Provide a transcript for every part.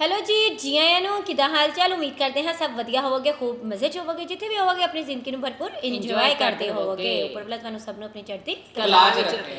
Hello ਜੀ ਜੀ ਆਇਆਂ ਨੂੰ ਕਿਦਾਂ ਹਾਲ ਚਾਲ ਉਮੀਦ ਕਰਦੇ ਹਾਂ ਸਭ ਵਧੀਆ ਹੋਵੋਗੇ ਖੂਬ ਮਜ਼ੇ ਚ ਹੋਵੋਗੇ ਜਿੱਥੇ ਵੀ ਹੋਵੋਗੇ ਆਪਣੀ ਜ਼ਿੰਦਗੀ ਨੂੰ ਭਰਪੂਰ ਇੰਜੋਏ ਕਰਦੇ ਹੋਵੋਗੇ। ਉੱਪਰ ਬਲਾ ਤੁਹਾਨੂੰ ਸਭ ਨੂੰ ਆਪਣੀ ਚੜ੍ਹਦੀ ਕਲਾ ਚ ਰੱਖੇ।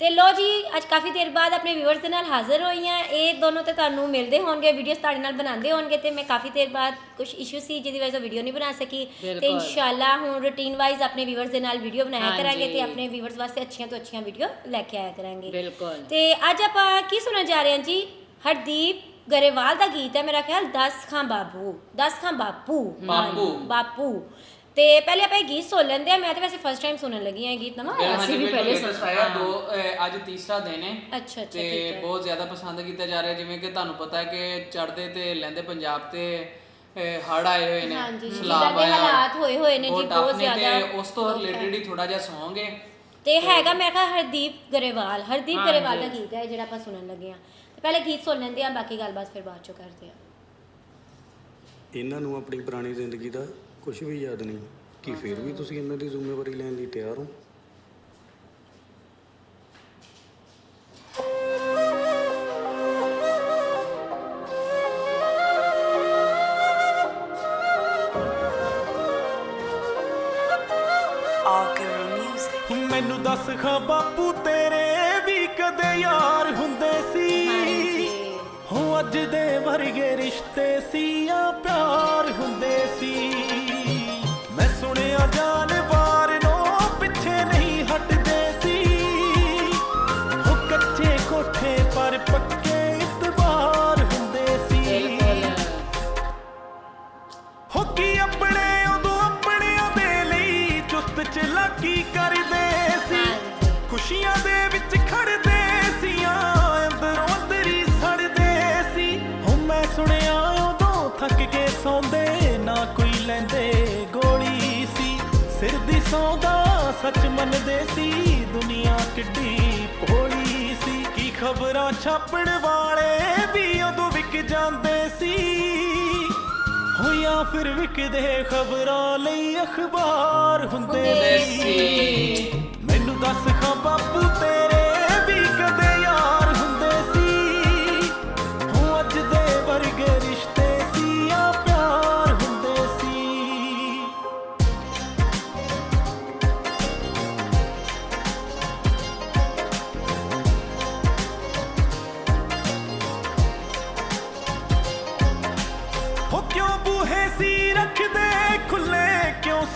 ਤੇ ਲੋ ਜੀ ਅੱਜ ਕਾਫੀ ਦੇਰ ਬਾਅਦ ਆਪਣੇ ਵਿਊਅਰਸ ਦੇ ਨਾਲ ਹਾਜ਼ਰ ਹੋਈ ਹਾਂ ਇਹ ਦੋਨੋਂ ਤੇ ਤੁਹਾਨੂੰ ਮਿਲਦੇ ਹੋਣਗੇ ਵੀਡੀਓਸ ਤੁਹਾਡੇ ਨਾਲ ਬਣਾਉਂਦੇ ਹੋਣਗੇ ਤੇ ਮੈਂ ਕਾਫੀ ਦੇਰ ਬਾਅਦ ਕੁਝ ਇਸ਼ੂ ਸੀ ਜਿਹਦੀ ਵਜ੍ਹਾ ਤੋਂ ਵੀਡੀਓ ਨਹੀਂ ਬਣਾ ਸਕੀ। ਤੇ। ਇਨਸ਼ਾਅੱਲਾ ਹੁਣ ਰੂਟੀਨ ਵਾਈਜ਼ ਆਪਣੇ ਵਿਊਅਰਸ ਦੇ ਨਾਲ ਵੀਡੀਓ ਬਣਾਇਆ। ਕਰਾਂਗੇ ਤੇ ਆਪਣੇ ਵਿਊਅਰਸ ਵਾਸਤੇ ਅੱਛੀਆਂ ਤੋਂ ਅੱਛੀਆਂ ਵੀਡੀਓ ਲੈ ਕੇ ਆਇਆ ਕਰਾਂਗੇ। ਬਿਲਕੁਲ। ਤੇ ਅੱਜ ਆਪਾਂ ਕੀ ਸੁਣਨ ਜਾ ਰਹੇ ਹਾਂ ਜੀ? ਹਰਦੀਪ ਗਰੇਵਾਲ ਦਾ ਗੀਤ ਹੈ ਮੇਰਾ ਖਿਆਲ 10 ਖਾਂ ਬਾਬੂ 10 ਖਾਂ ਬਾਪੂ ਬਾਪੂ। ਬਾਪੂ ਤੇ ਪਹਿਲੇ ਆਪਾਂ ਇਹ ਗੀਤ ਸੁਣ ਲੈਂਦੇ ਆ ਮੈਂ ਤਾਂ ਵੈਸੇ ਫਸਟ ਟਾਈਮ ਸੁਣਨ ਲੱਗੀ ਹਾਂ ਇਹ ਗੀਤ ਸੀ। ਅਸੀਂ ਵੀ ਪਹਿਲੇ। ਆਇਆ ਦੋ ਅੱਜ ਤੀਸਰਾ ਦਿਨ ਹੈ ਅੱਛਾ ਅੱਛਾ ਤੇ ਬਹੁਤ ਜ਼ਿਆਦਾ ਪਸੰਦ ਕੀਤਾ ਜਾ ਰਿਹਾ ਜਿਵੇਂ ਕਿ ਤੁਹਾਨੂੰ ਪਤਾ ਹੈ ਕਿ ਚੜ੍ਹਦੇ ਤੇ ਲੈਂਦੇ ਪੰਜਾਬ ਤੇ ਹੜ ਆਏ ਹੋਏ ਨੇ ਹਾਂਜੀ, ਸੈਲਾਬ ਆਇਆ। ਹਾਲਾਤ ਹੋਏ ਹੋਏ ਨੇ ਜੀ, ਬਹੁਤ ਨੇ ਜ਼ਿਆਦਾ ਉਸ ਤੋਂ। ਰਿਲੇਟਡ ਹੀ ਥੋੜਾ ਜਿਹਾ ਹੈ ਤੇ ਹੈਗਾ ਮੈਂ ਕਿਹਾ ਹਰਦੀਪ ਗਰੇਵਾਲ ਹਰਦੀਪ। ਗਰੇਵਾਲ ਦਾ ਗੀਤ ਹੈ ਜਿਹੜਾ ਆਪਾਂ ਸੁਣਨ ਲੱਗੇ ਆ ਤੇ ਪਹਿਲੇ ਗੀਤ ਸੁਣ ਲੈਂਦੇ ਆ ਬਾਕੀ ਗੱਲਬਾਤ ਫਿਰ ਬਾਅਦ ਚੋਂ ਕਰਦੇ ਆ। ਇਹਨਾਂ ਨੂੰ ਆਪਣੀ ਪੁਰਾਣੀ ਜ਼ਿੰਦਗੀ ਦਾ ਕੁਝ ਵੀ ਯਾਦ ਨਹੀਂ। ਕੀ ਫਿਰ ਵੀ ਤੁਸੀਂ ਇਹਨਾਂ ਦੀ ਜ਼ਿੰਮੇਵਾਰੀ ਲੈਣ ਲਈ ਤਿਆਰ ਹੋ. ਮੈਨੂੰ ਦੱਸ ਖਾਂ ਬਾਪੂ ਤੇਰੇ ਵੀ ਕਦੇ ਯਾਰ ਹੁੰਦੇ ਸੀ? ਅੱਜ ਦੇ ਵਰਗੇ ਰਿਸ਼ਤੇ ਸੀ ਆ ਪਿਆਰ ਹੁੰਦੇ ਸੀ। ਸੌਦਾ, ਸੱਚ ਮੰਨਦੇ ਸੀ, ਦੁਨੀਆ ਕਿੱਡੀ ਭੋਲੀ ਸੀ। ਕੀ ਖਬਰਾਂ ਛਾਪਣ ਵਾਲੇ ਵੀ ਉਦੋਂ ਵਿਕ ਜਾਂਦੇ ਸੀ। ਹੋਇਆ ਫਿਰ ਵਿਕਦੇ ਖਬਰਾਂ ਲਈ ਅਖਬਾਰ ਹੁੰਦੇ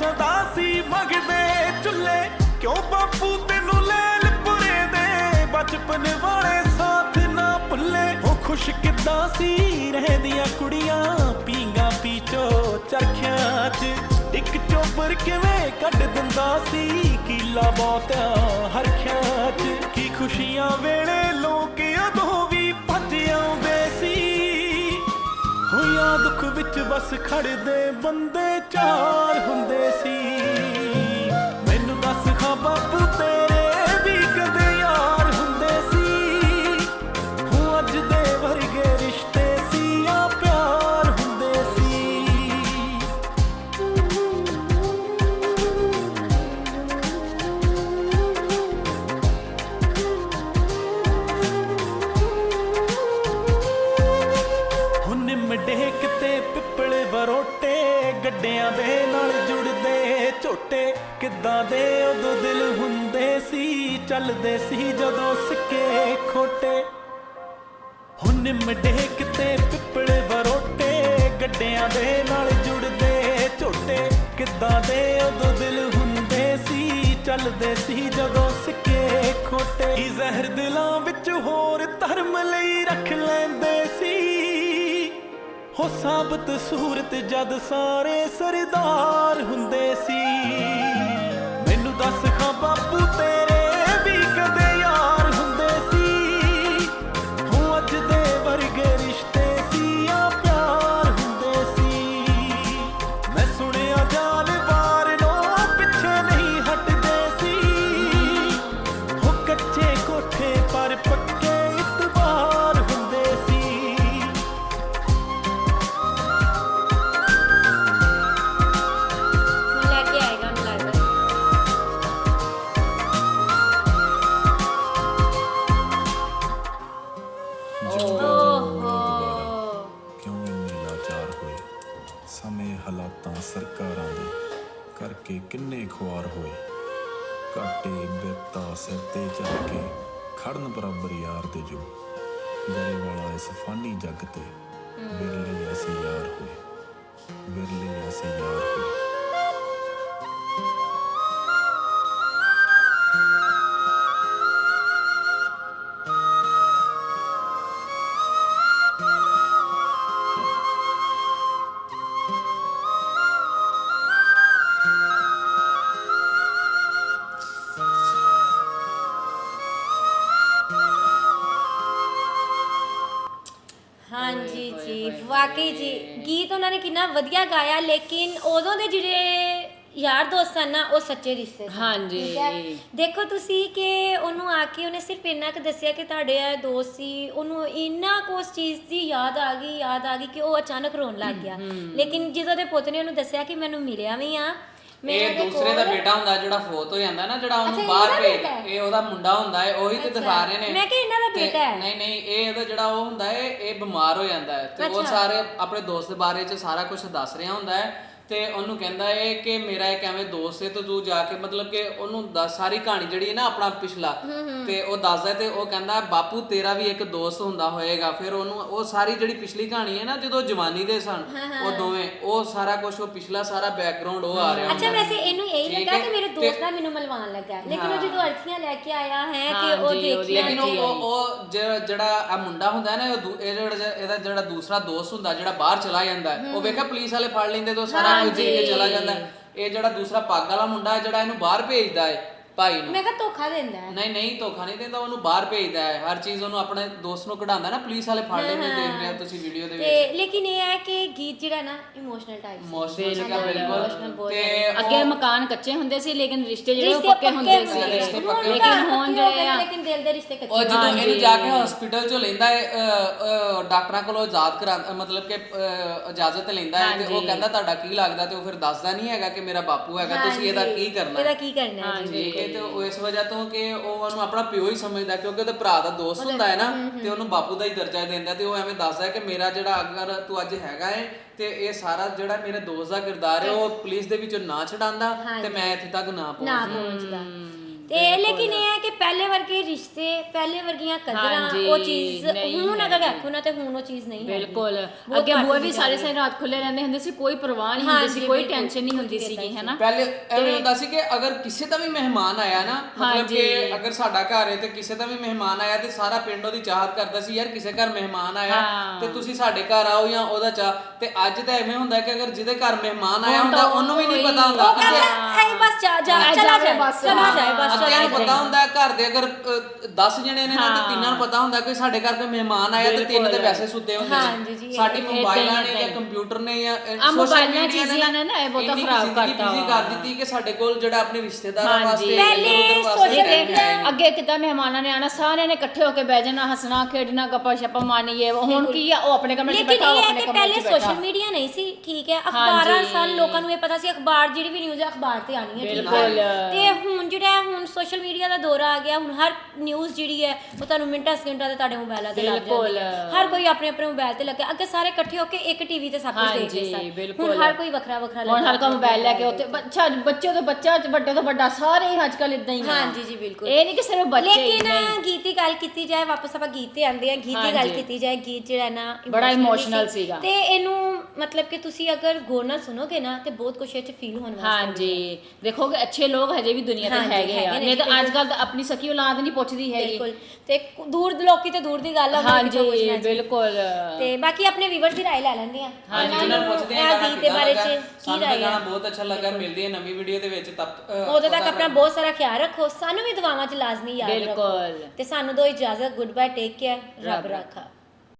ਸਦਾ ਸੀ ਮੰਗਦੇ ਚੁੱਲੇ ਕਿਉਂ ਬਾਪੂ ਤੈਨੂੰ ਲੈਲ ਪੁਰੇ ਦੇ ਬਚਪਨ ਵਾਲੇ ਸਾਥ ਨਾ ਭੁੱਲੇ। ਹੋ ਖੁਸ਼ ਕਿੱਦਾਂ ਸੀ, ਰਹਿੰਦੀਆਂ ਕੁੜੀਆਂ ਪੀਂਗਾ ਪੀਚੋ ਚਰਖਿਆਂ 'ਚ। ਇੱਕ ਚੋਬਰ ਕਿਵੇਂ ਕੱਢ ਦਿੰਦਾ ਸੀ, ਕੀਲਾ ਬਹੁਤਿਆ ਹਰਖਿਆਂ 'ਚ। ਕੀ ਖੁਸ਼ੀਆਂ ਵੇਲੇ ਲੋਕ ਉਦੋਂ ਵੀ ਭੱਜ ਆਉਂਦੇ ਸੀ। ਹੋਇਆ ਦੁੱਖ ਵਿੱਚ ਬਸ ਖੜਦੇ ਬੰਦੇ ਚਾਰ ਹੁੰਦੇ ਸੀ। ਮੈਨੂੰ ਦੱਸ ਖਾ ਬਾਪੂ ਜੁੜਦੇ ਕਿੱਦਾਂ ਦੇ ਉਦੋਂ ਦਿਲ ਹੁੰਦੇ ਸੀ, ਚੱਲਦੇ ਸੀ ਜਦੋਂ ਸਿੱਕੇ ਖੋਟੇ। ਹੁਣ ਮਡੇਕ ਤੇ ਪਿੱਪਲ ਵਰੋਟੇ, ਗੱਡਿਆਂ ਦੇ ਨਾਲ ਜੁੜਦੇ ਝੋਟੇ। ਕਿੱਦਾਂ ਦੇ ਉਦੋਂ ਦਿਲ ਹੁੰਦੇ ਸੀ, ਚੱਲਦੇ ਸੀ ਜਦੋਂ ਸਿੱਕੇ ਖੋਟੇ। ਜ਼ਹਿਰ ਦਿਲਾਂ ਵਿੱਚ ਹੋਰ ਧਰਮ ਲਈ ਰੱਖ ਲੈਂਦੇ ਸੀ। ਹੋ ਸਾਬਤ ਸੂਰਤ ਜਦ ਸਾਰੇ ਸਰਦਾਰ ਹੁੰਦੇ ਸੀ। ਮੈਨੂੰ ਦੱਸ ਖਾਂ ਬਾਪੂ ਤੇਰੇ ਸਮੇਂ ਹਾਲਾਤਾਂ ਸਰਕਾਰਾਂ ਦੇ ਕਰਕੇ ਕਿੰਨੇ ਖੁਆਰ ਹੋਏ। ਕਾਟੇ ਬਿਪਤਾ ਸਿਰ ਤੇ ਚੜ ਕੇ ਖੜਨ ਬਰਾਬਰ ਯਾਰ ਦੇ ਜੋ। ਗਰੇ ਵਾਲਾ ਇਸ ਫਾਨੀ ਜੱਗ ਤੇ ਵਿਰਲੇ ਅਸੀਂ ਯਾਰ ਹੋਏ। ਵਿਰਲੇ ਐਸੇ ਯਾਰ ਹੋਏ। ਵਾਕਈ ਜੀ ਗੀਤ ਉਹਨਾਂ ਨੇ ਕਿੰਨਾ ਵਧੀਆ ਗਾਇਆ ਲੇਕਿਨ ਉਦੋਂ ਦੇ ਜਿਹੜੇ ਯਾਰ ਦੋਸਤ ਸਨ ਨਾ ਉਹ ਸੱਚੇ ਰਿਸ਼ਤੇ ਸਨ ਹਾਂਜੀ। ਠੀਕ ਹੈ? ਦੇਖੋ ਤੁਸੀਂ ਕਿ ਉਹਨੂੰ ਆ ਕੇ ਉਹਨੇ ਸਿਰਫ ਇੰਨਾ ਕੁ ਦੱਸਿਆ ਕਿ ਤੁਹਾਡੇ ਇਹ ਦੋਸਤ ਸੀ ਉਹਨੂੰ ਇੰਨਾ ਕੁ ਉਸ ਚੀਜ਼ ਦੀ ਯਾਦ ਆ ਗਈ ਯਾਦ ਆ ਗਈ ਕਿ ਉਹ ਅਚਾਨਕ ਰੋਣ ਲੱਗ ਗਿਆ ਲੇਕਿਨ ਜਦੋਂ ਦੇ ਪੁੱਤ ਨੇ ਉਹਨੂੰ ਦੱਸਿਆ ਕਿ ਮੈਨੂੰ ਮਿਲਿਆ ਵੀ ਆ ਇਹ ਦੂਸਰੇ ਦਾ ਕੋਲ- ਬੇਟਾ ਹੁੰਦਾ ਜਿਹੜਾ ਫੋਤ ਹੋ ਜਾਂਦਾ ਨਾ ਜਿਹੜਾ ਅੱਛਾ, ਉਹਨੂੰ ਇਹਦਾ ਬਾਹਰ ਭੇਜ ਬੇਟਾ ਹੈ? ਇਹ ਉਹਦਾ ਮੁੰਡਾ ਹੁੰਦਾ ਹੈ ਉਹੀ ਤੇ। ਦਿਖਾ ਰਹੇ ਨੇ ਮੈਂ ਕਿਹਾ ਇਹਨਾਂ ਦਾ ਤੇ ਬੇਟਾ ਹੈ। ਨਹੀਂ ਨਹੀਂ ਇਹ ਇਹਦਾ ਜਿਹੜਾ ਉਹ ਹੁੰਦਾ ਹੈ ਇਹ ਬਿਮਾਰ ਹੋ ਜਾਂਦਾ ਹੈ ਤੇ ਉਹ। ਸਾਰੇ ਆਪਣੇ ਦੋਸਤ ਦੇ ਬਾਰੇ ਚ ਸਾਰਾ ਕੁਝ ਦੱਸ ਰਿਹਾ ਹੁੰਦਾ ਹੈ ਤੇ ਉਹਨੂੰ ਕਹਿੰਦਾ ਹੈ ਕਿ ਮੇਰਾ ਇੱਕ ਐਵੇਂ ਦੋਸਤ ਹੈ ਤੇ ਤੂੰ ਜਾ ਕੇ ਮਤਲਬ ਕਿ ਉਹਨੂੰ ਦੱਸ ਸਾਰੀ ਕਹਾਣੀ ਜਿਹੜੀ ਹੈ ਨਾ ਆਪਣਾ ਪਿਛਲਾ ਤੇ ਉਹ ਦੱਸਦਾ ਤੇ ਉਹ ਕਹਿੰਦਾ ਬਾਪੂ ਤੇਰਾ ਵੀ ਇੱਕ ਦੋਸਤ ਹੁੰਦਾ ਹੋਏਗਾ ਫਿਰ ਉਹਨੂੰ ਉਹ ਸਾਰੀ ਜਿਹੜੀ ਪਿਛਲੀ ਕਹਾਣੀ ਹੈ ਨਾ ਜਦੋਂ ਜਵਾਨੀ ਦੇ ਸਨ ਉਹ ਦੋਵੇਂ ਉਹ ਸਾਰਾ ਕੁਝ ਉਹ ਪਿਛਲਾ ਸਾਰਾ ਬੈਕਗ੍ਰਾਉਂਡ ਉਹ ਆ ਰਿਹਾ ਅੱਛਾ। ਵੈਸੇ ਇਹਨੂੰ ਇਹੀ ਲੱਗਾ? ਕਿ ਮੇਰੇ ਦੋਸਤ ਨਾਲ ਮੈਨੂੰ ਮਲਵਾਉਣ ਲੱਗਾ। ਲੇਕਿਨ ਉਹ। ਜਦੋਂ ਅਰਥੀਆਂ ਲੈ ਕੇ ਆਇਆ ਹੈ ਕਿ ਉਹ ਦੇਖਿਆ ਲੇਕਿਨ ਉਹ ਉਹ- ਜਿਹੜਾ ਆ ਮੁੰਡਾ ਹੁੰਦਾ ਹੈ ਨਾ ਇਹ ਜਿਹੜਾ ਇਹਦਾ ਜਿਹੜਾ ਦੂਸਰਾ ਦੋਸਤ ਹੁੰਦਾ ਜਿਹੜਾ ਬਾਹਰ ਚਲਾ ਜਾਂਦਾ ਉਹ ਵੇਖਿਆ ਪੁਲਿਸ ਵਾਲੇ ਫੜ ਲੈਂਦੇ ਤਾਂ ਸਾਰਾ ਕੁਝ ਦੇ ਕੇ ਚਲਾ ਜਾਂਦਾ ਹੈ। ਇਹ ਜਿਹੜਾ ਦੂਸਰਾ ਪੱਗ ਵਾਲਾ ਮੁੰਡਾ ਹੈ, ਜਿਹੜਾ ਇਹਨੂੰ ਬਾਹਰ ਭੇਜਦਾ ਹੈ ਭਾਈ ਨੂੰ। ਮੈਂ ਕਿਹਾ ਧੋਖਾ ਦਿੰਦਾ ਹੈ। ਨਹੀਂ ਨਹੀਂ ਧੋਖਾ ਨਹੀਂ ਦਿੰਦਾ ਉਹਨੂੰ ਬਾਹਰ ਭੇਜਦਾ ਹੈ। ਹਰ ਚੀਜ਼ ਉਹਨੂੰ ਆਪਣੇ ਦੋਸਤ ਨੂੰ ਕਢਾਉਂਦਾ ਨਾ ਪੁਲਿਸ ਵਾਲੇ ਫੜ ਲੈਂਦੇ ਦੇਖ ਰਹੇ ਹੋ ਤੁਸੀਂ ਵੀਡੀਓ ਦੇ ਵਿੱਚ। ਤੇ ਲੇਕਿਨ ਇਹ ਹੈ ਕਿ ਗੀਤ ਜਿਹੜਾ ਨਾ ਇਮੋਸ਼ਨਲ ਟਾਈਪ ਇਮੋਸ਼ਨਲ emotional ਬਿਲਕੁਲ। ਤੇ ਅੱਗੇ ਮਕਾਨ ਕੱਚੇ ਹੁੰਦੇ ਸੀ ਲੇਕਿਨ ਰਿਸ਼ਤੇ ਜਿਹੜੇ ਉਹ ਪੱਕੇ ਹੁੰਦੇ ਸੀ। ਰਿਸ਼ਤੇ ਪੱਕੇ ਲੇਕਿਨ ਹੁਣ ਜਿਹੜੇ ਆ ਲੇਕਿਨ ਦਿਲ ਦੇ ਰਿਸ਼ਤੇ ਉਹ ਕੱਚੇ ਜਦੋਂ ਇਹਨੂੰ ਜਾ ਕੇ ਹਸਪੀਟਲ ਚੋਂ ਲੈਂਦਾ ਹੈ ਡਾਕਟਰਾਂ ਕੋਲੋਂ ਇਜਾਜ਼ਤ ਕਰਾ ਮਤਲਬ ਕਿ ਇਜਾਜ਼ਤ ਲੈਂਦਾ ਹੈ ਤੇ ਉਹ ਕਹਿੰਦਾ ਤੁਹਾਡਾ ਕੀ ਲੱਗਦਾ ਤੇ ਉਹ ਫਿਰ ਦੱਸਦਾ ਨਹੀਂ ਹੈਗਾ ਕਿ ਮੇਰਾ ਬਾਪੂ ਹੈਗਾ ਤੁਸੀਂ ਇਹਦਾ ਕੀ ਕਰਨਾ ਇਹਦਾ ਕੀ ਕਰਨਾ ਹੈ ਜੀ ਠੀਕ ਹੈ ਤੇ ਉਹ ਇਸ ਵਜ੍ਹਾ ਤੋਂ ਕਿ ਉਹ ਉਹਨੂੰ ਆਪਣਾ ਪਿਓ ਹੀ ਸਮਝਦਾ ਕਿਉਂਕਿ ਉਹਦੇ ਭਰਾ ਦਾ ਦੋਸਤ ਹੁੰਦਾ ਹੈ ਨਾ ਤੇ ਉਹਨੂੰ ਬਾਪੂ ਦਾ ਹੀ ਦਰਜਾ ਦਿੰਦਾ ਤੇ ਉਹ ਐਵੇਂ ਦੱਸਦਾ ਕਿ ਮੇਰਾ ਜਿਹੜਾ ਅਗਰ ਤੂੰ ਅੱਜ ਹੈਗਾ ਹੈ ਤੇ ਇਹ ਸਾਰਾ ਜਿਹੜਾ ਮੇਰੇ ਦੋਸਤ ਦਾ ਕਿਰਦਾਰ ਹੈ ਉਹ ਪੁਲਿਸ ਦੇ ਵਿੱਚੋਂ ਨਾ ਛਡਾਂਦਾ ਤੇ ਮੈਂ ਇੱਥੇ ਤੱਕ ਨਾ ਪਹੁੰਚਦਾ। ਤੇ ਲੇਕਿਨ ਇਹ ਹੈ ਕਿ ਪਹਿਲੇ ਵਰਗੇ ਰਿਸ਼ਤੇ ਪਹਿਲੇ ਵਰਗੀਆਂ ਕਦਰਾਂ ਹਾਂਜੀ, ਉਹ ਚੀਜ਼ ਨਹੀਂ ਹੁਣ ਅਗਰ ਰੱਖੋ ਨਾ ਤੇ ਹੁਣ ਉਹ ਚੀਜ਼ ਨਹੀਂ ਹੈ ਬਿਲਕੁਲ। ਅੱਗੇ ਬੂਹੇ ਵੀ ਸਾਰੀ ਸਾਰੀ ਰਾਤ ਖੁੱਲੇ ਰਹਿੰਦੇ ਹੁੰਦੇ ਸੀ ਕੋਈ ਪਰਵਾਹ ਨਹੀਂ ਹੁੰਦੀ ਸੀ ਕੋਈ ਟੈਨਸ਼ਨ ਨਹੀਂ ਹੁੰਦੀ ਸੀਗੀ ਹੈਨਾ ਪਹਿਲੇ ਐਵੇਂ ਹੁੰਦਾ ਸੀ ਕਿ ਅਗਰ ਕਿਸੇ ਦਾ ਵੀ ਮਹਿਮਾਨ ਆਇਆ ਨਾ ਮਤਲਬ ਕਿ ਅਗਰ ਸਾਡਾ ਘਰ ਹੈ ਤੇ ਕਿਸੇ ਦਾ ਵੀ ਮਹਿਮਾਨ ਆਇਆ ਤੇ ਸਾਰਾ ਪਿੰਡ ਉਹਦੀ ਚਾਹਤ ਕਰਦਾ ਸੀ ਯਾਰ ਕਿਸੇ ਘਰ ਮਹਿਮਾਨ ਆਇਆ ਤੇ ਤੁਸੀਂ ਸਾਡੇ ਘਰ ਆਓ ਜਾਂ ਉਹਦਾ ਚਾਹ। ਤੇ ਅੱਜ ਤਾਂ ਐਵੇਂ ਹੁੰਦਾ ਕਿ ਅਗਰ ਜਿਹਦੇ ਘਰ ਮਹਿਮਾਨ ਆਇਆ ਹੁੰਦਾ ਉਹਨੂੰ ਵੀ ਨਹੀਂ ਪਤਾ ਹੁੰਦਾ। ਉਹ ਕਹਿੰਦਾ ਐ ਬਸ ਜਾ ਜਾ ਜਾ ਚਲਾ ਜਾਏ ਬਸ, ਚਲਾ ਜਾਏ ਬਸ। ਚਲਾ ਨੂੰ ਪਤਾ ਹੁੰਦਾ ਘਰ ਦੇ ਅਗਰ 10 ਜਣੇ ਨੇ ਨਾ ਤੇ ਤਿੰਨਾਂ ਨੂੰ ਪਤਾ ਹੁੰਦਾ ਕਿ ਸਾਡੇ ਘਰ ਕੋਈ ਮਹਿਮਾਨ ਆਇਆ ਤੇ ਤਿੰਨ ਤੇ ਵੈਸੇ ਸੁੱਤੇ ਹੁੰਦੇ ਨੇ ਸਾਡੀ ਮੋਬਾਈਲਾਂ ਨੇ ਜਾਂ। ਕੰਪਿਊਟਰ ਨੇ ਜਾਂ ਮੋਬਾਈਲਾਂ ਚੀਜ਼ਾਂ ਨੇ ਨਾ ਇਹ ਬਹੁਤਾ ਖਰਾਬ ਕਰਤਾ ਬਿਜ਼ੀ। ਕਰ ਦਿੱਤੀ ਕਿ ਸਾਡੇ ਕੋਲ ਜਿਹੜਾ ਆਪਣੇ ਰਿਸ਼ਤੇਦਾਰਾਂ। ਵਾਸਤੇ ਪਹਿਲੇ ਨਹੀਂ। ਅੱਗੇ ਕਿਤਾ ਮਹਿਮਾਨਾਂ ਨੇ ਆਣਾ ਸਾਰਿਆਂ ਨੇ ਇਕੱਠੇ ਹੋ ਕੇ ਬਹਿ ਜਾਣਾ ਹੱਸਣਾ ਖੇਡਣਾ ਗੱਪਾਂ ਸ਼ੱਪਾਂ ਮਾਰਨੀਏ ਹੁਣ ਕੀ ਆ ਉਹ ਆਪਣੇ ਕਮਰੇ 'ਚ ਬੈਠਾ ਉਹ ਆਪਣੇ ਕਮਰੇ ਪਹਿਲੇ 'ਚ ਬੈਠਾ ਸੋਸ਼ਲ ਮੀਡੀਆ ਨਹੀਂ ਸੀ ਠੀਕ ਹੈ ਅਖਬਾਰਾਂ। ਸਨ ਲੋਕਾਂ ਨੂੰ ਇਹ ਪਤਾ ਸੀ ਅਖਬਾਰ ਜਿਹੜੀ ਵੀ ਨਿਊਜ਼ ਹੈ ਅਖਬਾਰ ਤੇ ਆਣੀ ਹੈ ਠੀਕ ਹੈ। ਤੇ ਹੁਣ ਜਿਹੜਾ ਹੈ ਹੁਣ ਸੋਸ਼ਲ ਮੀਡੀਆ ਦਾ ਦੌਰ ਆ ਗਿਆ ਹੁਣ ਹਰ ਨਿਊਜ਼ ਜਿਹੜੀ ਹੈ ਉਹ ਤੁਹਾਨੂੰ ਮਿੰਟਾਂ ਸਕਿੰਟਾਂ ਤੇ ਤੁਹਾਡੇ ਮੋਬਾਈਲਾਂ ਤੇ ਲੱਗ ਬਿਲਕੁਲ। ਜਾਂਦੀ ਹੈ ਹਰ ਕੋਈ ਆਪਣੇ ਆਪਣੇ ਮੋਬਾਈਲ ਤੇ ਲੱਗਿਆ ਅੱਗੇ ਸਾਰੇ ਇਕੱਠੇ ਹੋ ਕੇ ਇੱਕ ਟੀਵੀ ਤੇ ਸਭ ਕੁਝ ਦੇਖਦੇ ਹਾਂਜੀ, ਸਨ ਬਿਲਕੁਲ। ਹੁਣ ਹਰ ਕੋਈ ਵੱਖਰਾ ਵੱਖਰਾ ਹੁਣ ਹਲਕਾ ਮੋਬਾਈਲ ਲੈ ਕੇ ਉੱਤੇ ਬੱਚਾ ਬੱਚੇ ਤੋਂ ਬੱਚਾ ਵੱਡੇ ਤੋਂ ਵੱਡਾ ਸਾਰੇ ਹੀ ਅੱਜ ਕੱਲ ਇਦਾਂ ਹੀ ਆ ਹਾਂਜੀ ਜੀ ਬਿਲਕੁਲ ਇਹ ਨਹੀਂ ਕਿ ਸਿਰਫ ਬੱਚੇ ਹੀ ਲੇਕਿਨ ਨਹੀਂ ਗੀਤ ਦੀ ਗੱਲ ਕੀਤੀ ਜਾਏ ਵਾਪਸ ਆਪਾਂ ਗੀਤ ਤੇ ਆਂਦੇ ਆ ਗੀਤ ਦੀ ਗੱਲ ਹਾਂਜੀ। ਕੀਤੀ ਜਾਏ ਗੀਤ ਜਿਹੜਾ ਨਾ ਬੜਾ emotional। ਸੀਗਾ। ਤੇ ਇਹਨੂੰ ਮਤਲਬ ਕਿ ਤੁਸੀਂ ਅਗਰ ਗੌਰ ਨਾਲ ਸੁਣੋਗੇ ਨਾ ਤੇ ਬਹੁਤ ਕੁਝ ਇਹ ਚ ਫੀਲ ਹੋਣ ਵਾਸਤੇ ਹਾਂਜੀ ਦੇਖੋਗੇ ਅੱਛੇ ਲੋਕ ਹਜੇ ਵੀ ਦੁਨੀਆ ਤੇ ਹਾਂਜੀ, ਹੈਗੇ ਆ ਹੈਗੇ ਨਹੀਂ ਤਾਂ ਅੱਜ ਕੱਲ ਤਾਂ ਆਪਣੀ ਸਕੀ ਔਲਾਦ ਨਹੀਂ ਪੁੱਛਦੀ ਹੈਗੀ। ਬਿਲਕੁਲ। ਤੇ ਦੂਰ ਲੋਕੀ ਤੇ ਦੂਰ ਦੀ ਗੱਲ ਆ ਉਹਨਾਂ ਨੂੰ ਬਿਲਕੁਲ। ਤੇ ਬਾਕੀ ਆਪਣੇ ਵੀਵਰ ਦੀ ਰਾਏ ਲੈ ਲੈਂਦੇ ਆ। ਹਾਂਜੀ ਉਹਨਾਂ ਨੂੰ ਪੁੱਛਦੇ ਆ ਗੀਤ ਦੇ ਬਾਰੇ ਚ ਕੀ ਰਾਏ ਆ? ਬਹੁਤ ਅੱਛਾ ਲੱਗਾ ਮਿਲਦੀ ਹੈ ਨਵੀਂ ਵੀਡੀਓ ਦੇ ਵਿੱਚ ਤਬ ਉਦੋਂ ਤੱਕ ਆਪਣਾ ਬਹੁਤ ਸਾਰਾ ਖਿਆਲ ਰੱਖੋ ਸਾਨੂੰ ਵੀ ਦੁਆਵਾਂ ਚ ਲਾਜ਼ਮੀ ਯਾਦ ਰੱਖੋ। ਬਿਲਕੁਲ। ਤੇ ਸਾਨੂੰ ਦੋ ਇਜਾਜ਼ਤ ਗੁੱਡ ਬਾਏ ਟੇਕ ਕੇਅਰ ਰੱਬ ਰਾਖਾ।